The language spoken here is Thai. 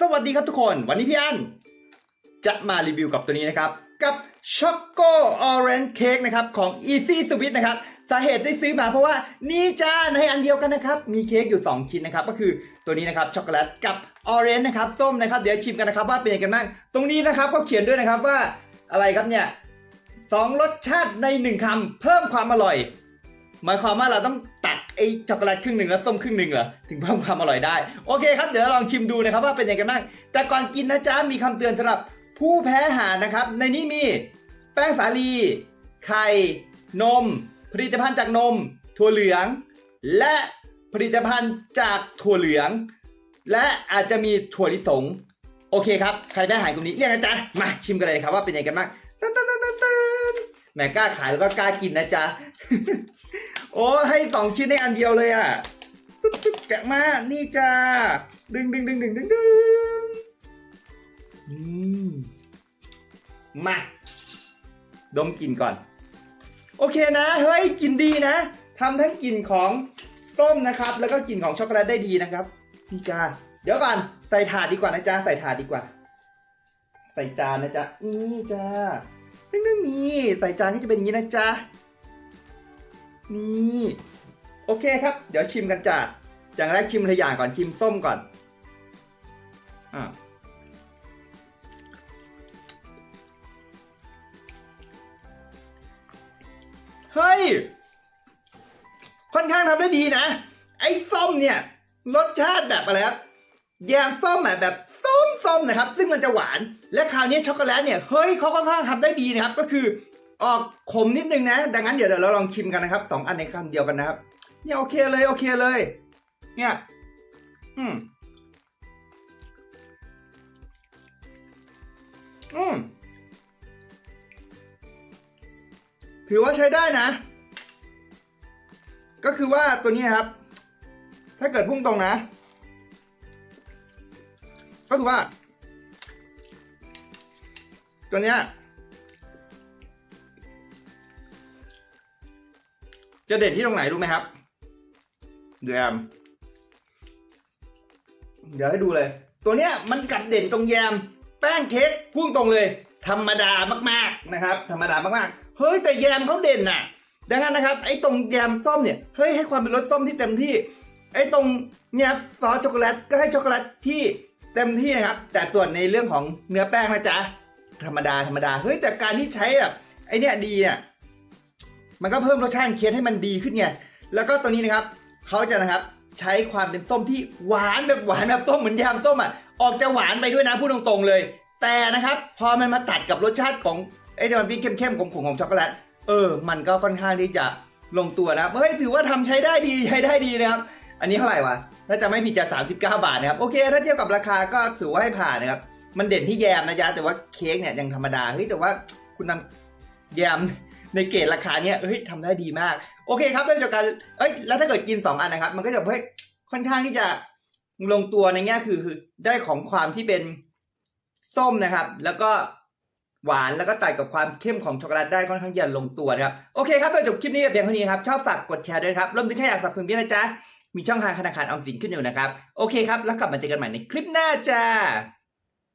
สวัสดีครับทุกคน วันนี้พี่อันจะมารีวิวกับตัวนี้นะครับ กับช็อกโกออเรนจ์เค้กนะครับของ Easy Sweet นะครับสาเหตุที่ซื้อมาเพราะว่านี่จ้าในอันเดียวกันนะครับ มีเค้กอยู่ 2 ชิ้นนะครับ ก็คือตัวนี้นะครับช็อกโกแลตกับออเรนจ์นะครับส้มนะครับเดี๋ยวชิมกันนะครับว่าเป็นยังไงกันบ้างตรงนี้นะครับก็เขียนด้วยนะครับว่าอะไรครับเนี่ยสองรสชาติในหนึ่งคำเพิ่มความอร่อย หมายความว่าเราต้องตักไอ้ช็อกโกแลตครึ่งหนึ่งแล้วส้มครึ่งหนึ่งเหรอถึงเพิ่มความอร่อยได้ โอเคครับ เดี๋ยวลองชิมดูนะครับว่าเป็นยังไงกันบ้างแต่ก่อนกินนะจ๊ะมีคำเตือนสำหรับผู้แพ้อาหารนะครับ ในนี้มีแป้งสาลี ไข่ นม ผลิตภัณฑ์จากนม ถั่วเหลือง และผลิตภัณฑ์จากถั่วเหลือง และอาจจะมีถั่วลิสงโอเคครับ ใครแพ้อาหารกลุ่มนี้เรียกนะจ๊ะมาชิมกันเลยครับว่าเป็นยังไงกันบ้างแหมกล้าขายแล้วก็กล้ากินนะจ๊ะ โอ้ให้สองชิ้นในอันเดียวเลยอะแกะมานี่จ้าดึงดึงดึงดึงดึงดึงนี่มาดมกลิ่นก่อน โอเคนะ เฮ้ยกลิ่นดีนะทำทั้งกลิ่นของส้มนะครับ แล้วก็กลิ่นของช็อกโกแลตได้ดีนะครับนี่จ้าเดี๋ยวก่อนใส่ถาดดีกว่านะจ๊ะใส่ถาดดีกว่า ใส่จานนะจ๊ะนี่จ้าดึงดึงนี่ใส่จานก็จะเป็นอย่างนี้นะจ๊ะ นี่โอเคครับ เดี๋ยวชิมกันจ้ะอย่างแรกชิมทีละอย่างก่อนชิมส้มก่อนอ่าเฮ้ย ค่อนข้างทำได้ดีนะ ไอ้ส้มเนี่ย รสชาติแบบอะไรครับแยมส้มแบบส้มๆนะครับ ซึ่งมันจะหวาน และคราวนี้ช็อกโกแลตเนี่ย เฮ้ยเขาค่อนข้างทำได้ดีนะครับ ก็คือ ออกขมนิดนึงนะ ดังนั้นเดี๋ยวเราลองชิมกันนะครับสองอันในคำเดียวกันนะครับ เนี่ยโอเคเลยโอเคเลย เนี่ย อืมอืมถือว่าใช้ได้นะ ก็คือว่าตัวนี้ครับ ถ้าเกิดพุ่งตรงนะ ก็คือว่า ตัวเนี้ย จะเด่นที่ตรงไหนรู้ไหมครับแยมเดี๋ยวให้ดูเลย ตัวเนี้ยมันกัดเด่นตรงแยม แป้งเค้กพุ่งตรงเลย ธรรมดามากๆนะครับ ธรรมดามากๆ เฮ้ยแต่แยมเขาเด่นน่ะ ดังนั้นนะครับไอ้ตรงแยมส้มเนี่ยเฮ้ยให้ความเป็นรสส้มที่เต็มที่ ไอ้ตรงเนี่ยซอสช็อกโกแลตก็ให้ช็อกโกแลตที่เต็มที่นะครับ แต่ส่วนในเรื่องของเนื้อแป้งนะจ๊ะธรรมดาธรรมดาเฮ้ยแต่การที่ใช้แบบไอ้เนี่ยดีอะ มันก็เพิ่มรสชาติเค้กให้มันดีขึ้นไงแล้วก็ตัวนี้นะครับเขาจะนะครับใช้ความเป็นส้มที่หวานแบบหวานแบบส้มเหมือนยำส้มอะออกจะหวานไปด้วยนะพูดตรงๆเลย แต่นะครับพอมันมาตัดกับรสชาติของไอ้ที่มันเป็นเข้มๆขมๆของช็อกโกแลตเออ มันก็ค่อนข้างที่จะลงตัวนะเฮ้ยถือว่าทำใช้ได้ดีใช้ได้ดีนะครับ อันนี้เท่าไหร่วะถ้าจะไม่ผิดจะ39 บาทนะครับโอเค ถ้าเทียบกับราคาก็ถือว่าให้ผ่านนะครับมันเด่นที่แยมนะจ๊ะแต่ว่าเค้กเนี่ยยังธรรมดาเฮ้ยแต่ว่าคุณนำแยม ในเกรดราคาเนี้ยเฮ้ยทำได้ดีมาก โอเคครับเริ่มจากการเอ้ยแล้วถ้าเกิดกิน 2 อันนะครับ มันก็จะเฮ้ยค่อนข้างที่จะลงตัวในแง่คือคือได้ของความที่เป็นส้มนะครับ แล้วก็หวานแล้วก็ตัดกับความเข้มของช็อกโกแลตได้ค่อนข้างจะลงตัวนะครับโอเคครับเราจบคลิปนี้กับเพียงเท่านี้ครับชอบฝากกดแชร์ด้วยครับรวมถึงแค่อยากสนับสนุนพี่นะจ๊ะมีช่องทางธนาคารออมสินขึ้นอยู่นะครับ โอเคครับ แล้วกลับมาเจอกันใหม่ในคลิปหน้าจ้า